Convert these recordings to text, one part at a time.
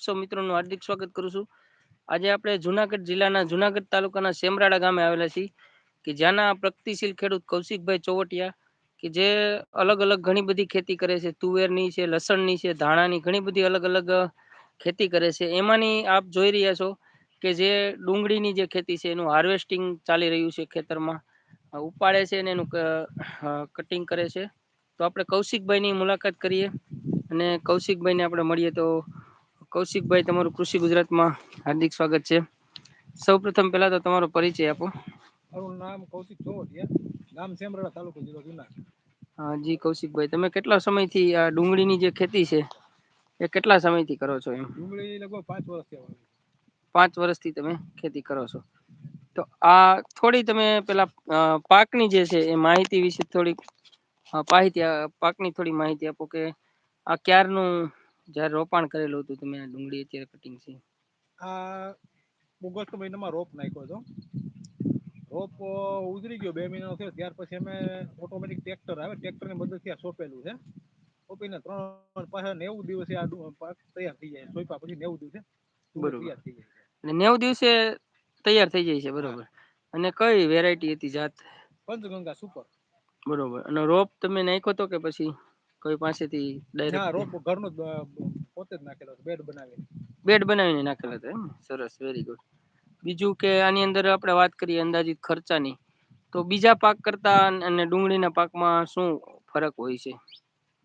સૌ મિત્રોનું હાર્દિક સ્વાગત કરું છું. આજે આપણે જુનાગઢ જિલ્લાના જુનાગઢ તાલુકાના સેમરાડા ગામે આવેલા છીએ કે જ્યાંના પ્રગતિશીલ ખેડૂત કૌશિકભાઈ ચોવટિયા કે જે અલગ અલગ ઘણી બધી ખેતી કરે છે, તુવેરની છે, લસણની છે, ધાણાની ઘણી બધી અલગ અલગ ખેતી કરે છે. એમાંની આપ જોઈ રહ્યા છો કે જે ડુંગળીની જે ખેતી છે એનું હાર્વેસ્ટિંગ ચાલી રહ્યું છે ખેતરમાં. ઉપાડે છે અને એનું કટિંગ કરે છે. તો આપણે કૌશિકભાઈની મુલાકાત કરીએ અને કૌશિકભાઈને આપણે મળીએ તો કૌશિકભાઈ તમારું કૃષિ ગુજરાતમાં હાર્દિક સ્વાગત છે. સૌ પ્રથમ પહેલા તો તમારો પરિચય આપો. મારું નામ કૌશિક ચોવટિયા ગામ સેમરાળા તાલુકો જિલ્લો જુનાગઢ. જી કૌશિકભાઈ તમે કેટલા સમયથી આ ડુંગળીની જે ખેતી છે એ કેટલા સમયથી કરો છો એમ? ડુંગળી લગભગ પાંચ વર્ષથી પાંચ વર્ષથી તમે ખેતી કરો છો. તો આ થોડી તમે પેલા પાકની જે છે એ માહિતી વિશે થોડીક માહિતી પાકની થોડી માહિતી આપો કે આ ક્યારનું જ્યારે રોપાણ કરેલું હતું તમે આ ડુંગળી અત્યારે કટિંગ છે. આ ઓગસ્ટ મહિનામાં રોપ નાખ્યો હતો. રોપ ઉતરી ગયો બે મહિનાનો થયો ત્યાર પછી અમે ઓટોમેટિક ટ્રેક્ટર આવે ટ્રેક્ટરની મદદથી આ સોંપેલું છે. સોંપીને ત્રણ પાછા નેવું દિવસે આ પાક તૈયાર થઈ જાય સોંપ્યા પછી નેવું દિવસે. તૈયાર થઈ જાય અને નેવું દિવસે તૈયાર થઈ જાય છે બરોબર. અને કઈ વેરાયટી હતી જાત? પંચગંગા સુપર બરોબર. અને રોપ તમે નાખ્યો તો કે પછી? કોઈ પાસેથી ડાયરેક્ટ રોપ ઘરનો પોતે જ નાખેલો બેડ બનાવી બેડ બનાવીને નાખેલો હતો એમ? સરસ વેરી ગુડ બીજું કે આની અંદર આપણે વાત કરીએ અંદાજિત ખર્ચાની તો બીજા પાક કરતા અને ડુંગળીના પાકમાં શું ફરક હોય છે?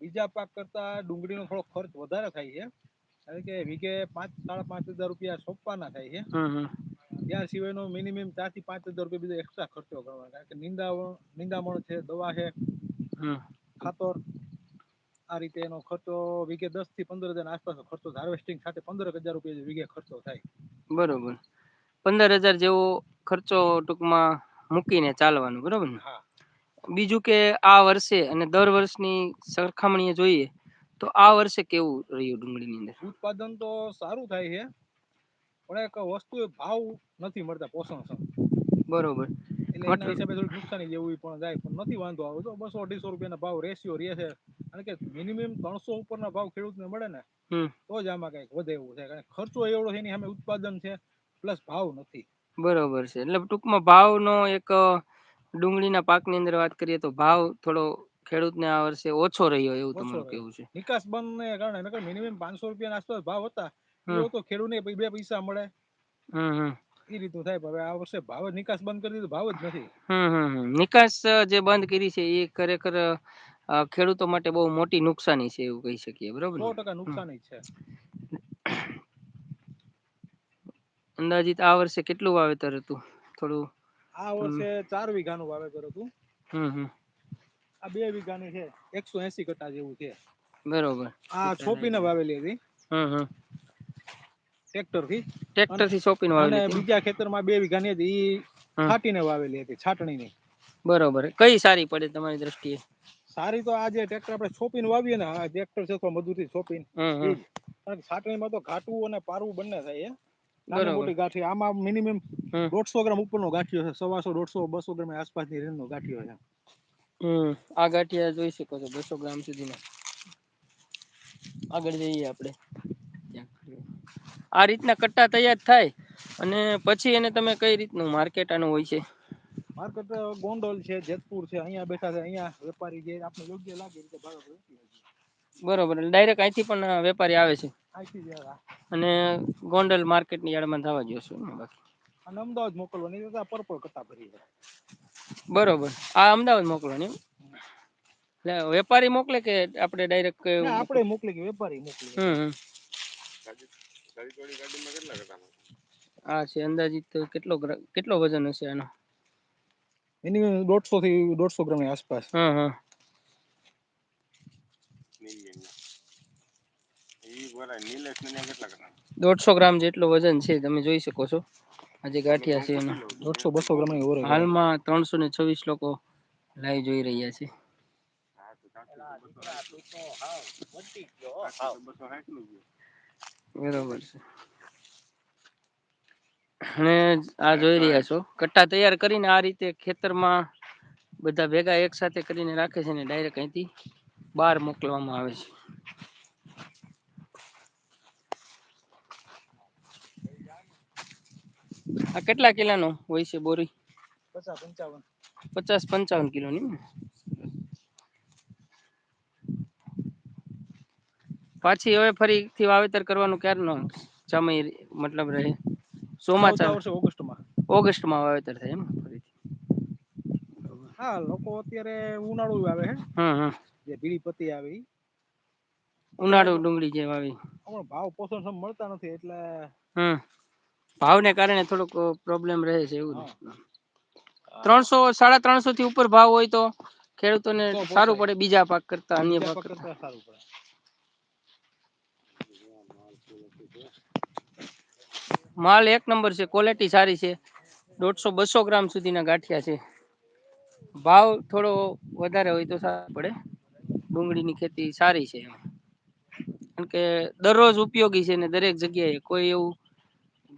બીજા પાક કરતા ડુંગળીનો થોડો ખર્ચ વધારે થાય છે. કારણ કે વીઘે પાંચ સાડા પાંચ હજાર રૂપિયા સોંપવાના થાય છે. ત્યાર સિવાયનો મિનિમમ ચારથી પાંચ હજાર રૂપિયા બીજો એક્સ્ટ્રા ખર્ચો કરવાનો. કારણ કે નિંદાવણ નિંદામણ છે દવા છે ખાતર. આ રીતે એનો ખર્ચો વીઘે દસથી પંદર હજાર આસપાસ ખર્ચો હાર્વેસ્ટિંગ સાથે પંદર હજાર રૂપિયા વીઘે ખર્ચો થાય. બરોબર. પંદર હજાર જેવો ખર્ચો ટૂંકમાં મૂકીને ચાલવાનું બરોબર ને? હા. બીજું કે આ વર્ષે અને દર વર્ષની સરખામણીએ જોઈએ તો આ વર્ષે કેવું રહ્યું ડુંગળીની અંદર? ઉત્પાદન તો સારું થાય છે પણ એક વસ્તુ ભાવ નથી મળતા પોષણ બરોબર. એટલે એના હિસાબે થોડીક નુકસાની જેવું પણ જાય પણ નથી વાંધો આવતો. બસો અઢીસો રૂપિયાના ભાવ રેશિયો રહે છે. કારણ કે મિનિમમ ત્રણસો ઉપરના ભાવ ખેડૂતને મળે ને તો જ આમાં કંઈક વધે એવું છે. કારણ ખર્ચો એવડો છે એની સામે ઉત્પાદન છે પ્લસ ભાવ નથી. બરોબર છે. એટલે ટૂંકમાં ભાવનો એક ડુંગળીના પાકની અંદર વાત કરીએ તો ભાવ થોડો ખેડૂતને આ વર્ષે ઓછો રહ્યો એવું તમારું કેવું છે. નિકાસ બંધ ને કારણે નકર મિનિમમ પાંચસો રૂપિયા આસપાસ ભાવ હતા એવો તો ખેડૂતને બે પૈસા મળે. હમ એ રીતનું થાય. હવે આ વર્ષે ભાવ નિકાસ બંધ કરી દીધો ભાવ જ નથી. હમ હમ. નિકાસ જે બંધ કરી છે એ ખરેખર અ, ખેડૂતો માટે બહુ મોટી નુકસાની છે એવું કહી શકીએ બરોબર સો ટકા નુકસાની છે. અંદાજિત આ વર્ષે કેટલું વાવેતર હતું? થોડું આ વર્ષે ચાર વીઘાનું વાવેતર હતું. હમ હમ. આ બે વીઘાની છે એકસો એસી કટા જેવું છે. બરોબર. આ છોપીને વાવેલી હતી. હમ હમ. ટ્રેક્ટરથી ટ્રેક્ટરથી સોંપીને વાવેલી હતી? બીજા ખેતરમાં બે વીઘાની હતી ઈ છાટીને વાવેલી હતી છાટણીની. બરોબર. કઈ સારી પડે તમારી દ્રષ્ટિએ? સારી તો આ જે ટ્રેક્ટર આપણે છોપીને વાવીએ ને આ ટ્રેક્ટર છે તો મજૂરી છોપીને. કારણ કે છાટણીમાં તો ઘાટવું અને પારવું બંને થાય નાની મોટી ગાંઠી આમાં મિનિમમ દોઢસો ગ્રામ ઉપરનો ગાંઠિયો છે સવાસો દોઢસો બસો ગ્રામ આસપાસની રેન્જનો ગાંઠિયો છે. આ ગાંઠિયા જોઈ શકો છો બસો ગ્રામ સુધીના. આગળ જઈએ આપણે. આ રીતના કટ્ટા તૈયાર થાય અને પછી એને તમે કઈ રીતનું માર્કેટ આનું હોય છે? માર્કેટ ગોંડલ છે જેતપુર છે અહીંયા બેઠા છે અહીંયા વેપારી જે આપણે યોગ્ય લાગે એ રીતે ભાવ બરોબર ડાયરેક્ટ અહીંથી પણ વેપારી આવે છે? આ- અને ગોંડલ માર્કેટની યાર્ડમાં થવા જોશો ને બાકી? અને અમદાવાદ મોકલવાની તો પર્પલ કટા ભરી બરોબર આ અમદાવાદ મોકલવાની એટલે વેપારી મોકલે કે આપણે ડાયરેક્ટ ના આપણે મોકલી? કે વેપારી મોકલી હમ હમ. આ છે અંદાજિત કેટલો ગ્રા- કેટલો વજન હશે આનો? મિનિમમ દોઢસો થી દોઢસો ગ્રામની આસપાસ. હા હા. દોઢસો ગ્રામ જેટલું વજન છે તમે જોઈ શકો છો. આજે ગાંઠિયા છે એનો. દોઢસો બસો ગ્રામની ઓરે હાલમાં ત્રણસો ને છવ્વીસ લોકો લાઈવ જોઈ રહ્યા છે. બરોબર છે. અને આ જોઈ રહ્યા છો. કટ્ટા તૈયાર કરીને આ રીતે ખેતરમાં બધા ભેગા એક સાથે કરીને રાખે છે ને ડાયરેક્ટ અહીંથી બહાર મોકલવામાં આવે છે. આ કેટલા કિલાનો હોય છે બોરી? પચાસ પંચાવન. પચાસ પંચાવન કિલોની પાછી હવે ફરીથી વાવેતર કરવાનું ક્યારનો સમય મતલબ રહે? ચોમાસા વર્ષે ઓગસ્ટમાં. ઓગસ્ટમાં વાવેતર થાય એમ ફરીથી. હા લોકો અત્યારે ઉનાળુ આવે હે. હમ હમ. જે બીડી પતી આવે. ઉનાળુ ડુંગળી જે વાવી પણ ભાવ પોષણ સમ મળતા નથી એટલે હમ. ભાવને કારણે થોડોક પ્રોબ્લેમ રહે છે એવું ત્રણસો સાડા ત્રણસો થી ઉપર ભાવ હોય તો ખેડૂતોને સારું પડે બીજા પાક કરતા અન્ય પાક કરતા સારું પડે. માલ એક નંબર છે ક્વોલિટી સારી છે. દોઢસો બસો ગ્રામ સુધીના ગાંઠિયા છે. ભાવ થોડો વધારે હોય તો સારું પડે. ડુંગળીની ખેતી સારી છે એમ. કારણ કે દરરોજ ઉપયોગી છે ને દરેક જગ્યાએ કોઈ એવું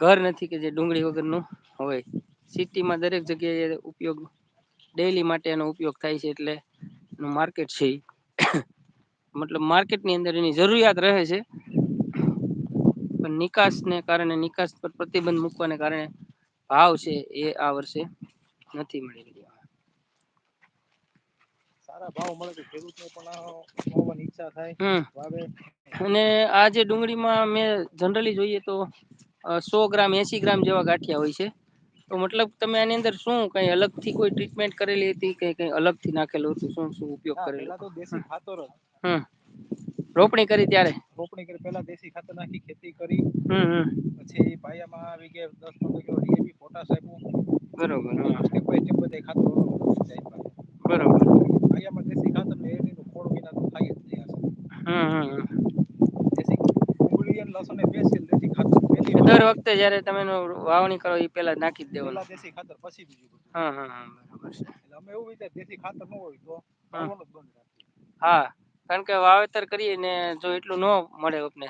ઘર નથી કે જે ડુંગળી વગરનું હોય. સિટીમાં દરેક જગ્યાએ ઉપયોગ ડેઈલી માટે એનો ઉપયોગ થાય છે એટલે એનું માર્કેટ છે મતલબ માર્કેટની અંદર એની જરૂરિયાત રહે છે. પણ નિકાસને કારણે નિકાસ પર પ્રતિબંધ મૂકવાને કારણે ભાવ છે એ આ વર્ષે નથી મળી રહ્યો. સારા ભાવ મળે તો ખેડૂતને પણ વાવવાની ઈચ્છા થાય વાવે. અને આ જે ડુંગળીમાં મેં જનરલી જોઈએ તો સો ગ્રામ એસી ગ્રામ જેવા ગાંઠિયા હોય છે. તો મતલબ તમે આની અંદર શું કઈ અલગથી કોઈ ટ્રીટમેન્ટ કરેલી હતી કે કઈ અલગથી નાખેલું હતું શું શું ઉપયોગ કરેલો તો દેશી ખાતર હમ. રોપણી કરી ત્યારે? રોપણી કરી પેલા દેશી ખાતર નાખી ખેતી કરી. પછી પાયામાં આવી ગયા દસ પંદર કિલો ડીએપી પોટાશ આપ્યું. બરોબર સ્ટેપ બાય સ્ટેપ બધા ખાતર બરોબર. પાયામાં દેશી ખાતર ને એની તો ખોળ વિના તો થાય જ નહીં દેશી ડુંગળી અને લસણ એ સ્પેશિયલ દેશી ખાતર દર વખતે. જયારે તમે વાવણી કરો એ પેલા નાખી જ દેવાનું. દેશી ખાતર પછી બીજું હા હા હા બરોબર છે. એટલે અમે એવું વિચાર દેશી ખાતર ન હોય તો હા. કારણ કે વાવેતર કરીએ ને જો એટલું ન મળે આપને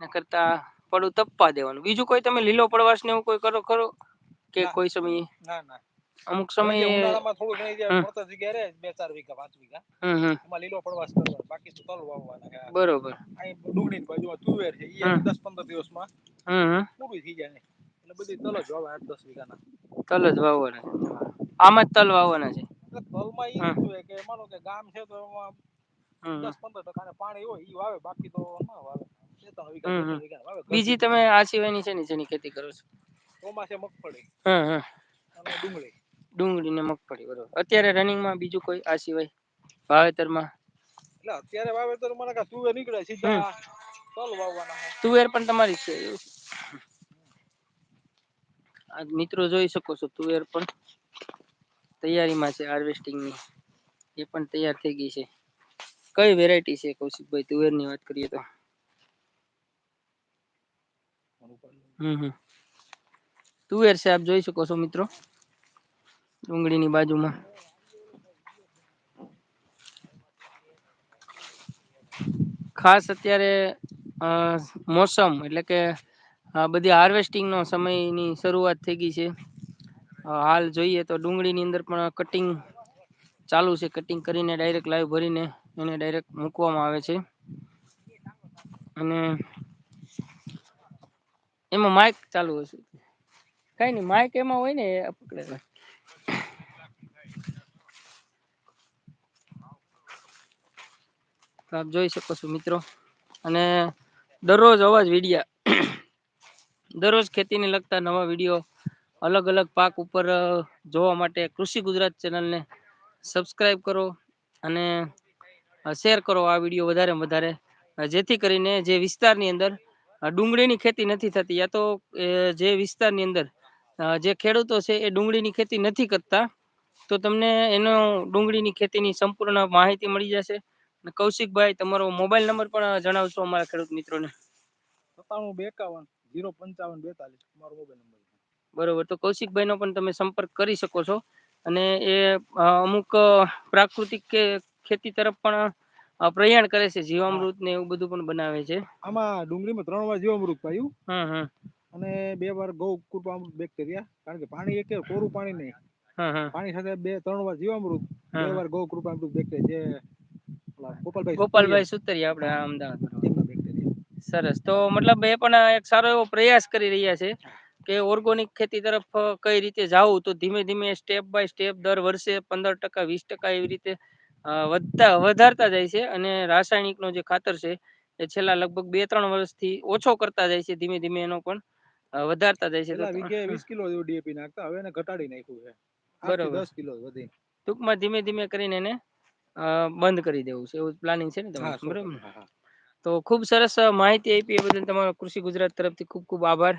એના કરતા પડું તપવા દેવાનું. બીજું કોઈ તમે લીલો પડવાશ ને એવું કોઈ કરો ખરો કે કોઈ સમય? ના ના. અમુક સમય ઉનાળામાં થોડું ઘણી જે પડતર જગ્યા રે બે ચાર વીઘા પાંચ વીઘા. એમાં લીલો પડવાશ કરવાનો બાકી તો તલ વાવવાના બરોબર. અહીં બાજુમાં તુવેર છે એ દસ પંદર દિવસમાં પૂરું થઈ જાય. એટલે બધી તલ જ વાવવાના આઠ દસ વીઘાના. તલ જ વાવવાના છે. આમાં જ તલ વાવવાના છે. તલમાં એ શું કે માનો કે ગામ છે તો એમાં દસ પંદર ટકા પાણી હોય ઈ વાવે બાકી તો ના વાવે. બીજી તમે આ સિવાયની ને જેની ખેતી કરો છો? ચોમાસે મગફળી. હા હા અને ડુંગળી. ડુંગળી ને મગફળી બરોબર. અત્યારે રનિંગમાં બીજું કોઈ આ સિવાય વાવેતરમાં? એટલે અત્યારે વાવેતર મારા તુવેર નીકળે સીધા તલ વાવવાના તુવેર પણ તમારી છે આ મિત્રો જોઈ શકો છો તુવેર પણ તૈયારીમાં છે હાર્વેસ્ટિંગની એ પણ તૈયાર થઈ ગઈ છે. કઈ વેરાયટી છે કૌશિકભાઈ તુવેરની વાત કરીએ તો. તુવેર છે આપ જોઈ શકો છો મિત્રો? ડુંગળીની બાજુમાં. ખાસ અત્યારે મોસમ એટલે કે બધી હાર્વેસ્ટિંગ નો સમયની શરૂઆત થઈ ગઈ છે. હાલ જોઈએ તો ડુંગળી ની અંદર પણ કટિંગ ચાલુ છે. કટિંગ કરીને ડાયરેક્ટ લાઈવ ભરીને એને ડાયરેક્ટ મૂકવામાં આવે છે. અને એમાં માઇક ચાલુ હશે. કઈ નઈ માઇક એમાં હોય ને પકડેલા તો આપ જોઈ શકો છો મિત્રો. અને દરરોજ અવાજ વિડિયા. દરરોજ ખેતીને લગતા નવા વીડિયો અલગ અલગ પાક ઉપર જોવા માટે કૃષિ ગુજરાત ચેનલને સબસ્ક્રાઈબ કરો. અને શેર કરો આ વીડિયો વધારે વધારે. જેથી કરીને જે વિસ્તારની અંદર ડુંગળીની ખેતી નથી થતી યા તો જે વિસ્તારની અંદર જે ખેડૂતો છે એ ડુંગળીની ખેતી નથી કરતા તો તમને એનો ડુંગળીની ખેતીની સંપૂર્ણ માહિતી મળી જશે. કૌશિકભાઈ તમારો મોબાઈલ નંબર પણ જણાવશો અમારા ખેડૂત મિત્રોને? સત્તાણું બેકાવન જીરો પંચાવન બેતાલીસ મારો મોબાઈલ નંબર બરોબર તો કૌશિકભાઈનો પણ તમે સંપર્ક કરી શકો છો. અને એ અમુક પ્રાકૃતિક કે ખેતી તરફ પણ પ્રયાણ કરે છે જીવામૃત ને એવું બધું પણ બનાવે છે. આમાં ડુંગળીમાં ત્રણ વાર જીવામૃત પાયું. હમ હમ. અને બે વાર ગૌ કૃપામૃત બેક્ટેરિયા કારણ કે પાણી એક કોરું પાણી નહીં. પાણી સાથે બે ત્રણ વાર જીવામૃત બે વાર ગૌ કૃપામૃત બેક્ટેરિયા જે ગોપાલભાઈ ગોપાલભાઈ સુતરિયા. આપણે અમદાવાદ સરસ. તો મતલબ એ પણ એક સારો એવો પ્રયાસ કરી રહ્યા છે કે ઓર્ગોનિક ખેતી તરફ કઈ રીતે જાવું? તો ધીમે ધીમે સ્ટેપ બાય સ્ટેપ દર વર્ષે પંદર ટકા વીસ ટકા એવી રીતે વધતા વધારતા જાય છે અને રાસાયણિકનો જે ખાતર છે એ છેલ્લા લગભગ બે ત્રણ વર્ષથી ઓછો કરતા જાય છે ધીમે ધીમે એનો પણ વધારતા જાય છે. તો પેલા ત- વીઘે વીસ કિલો જેવું ડીએપી નાખતા હવે એને ઘટાડી નાખ્યું છે. બરોબર. દસ કિલો વધી. ટૂંકમાં ધીમે ધીમે કરીને એને બંધ કરી દેવું છે. એવું પ્લાનિંગ છે ને તમારું? બરાબર? ને? તો ખૂબ સરસ માહિતી આપી એ બદલ તમારો કૃષિ ગુજરાત તરફથી ખૂબ ખૂબ આભાર.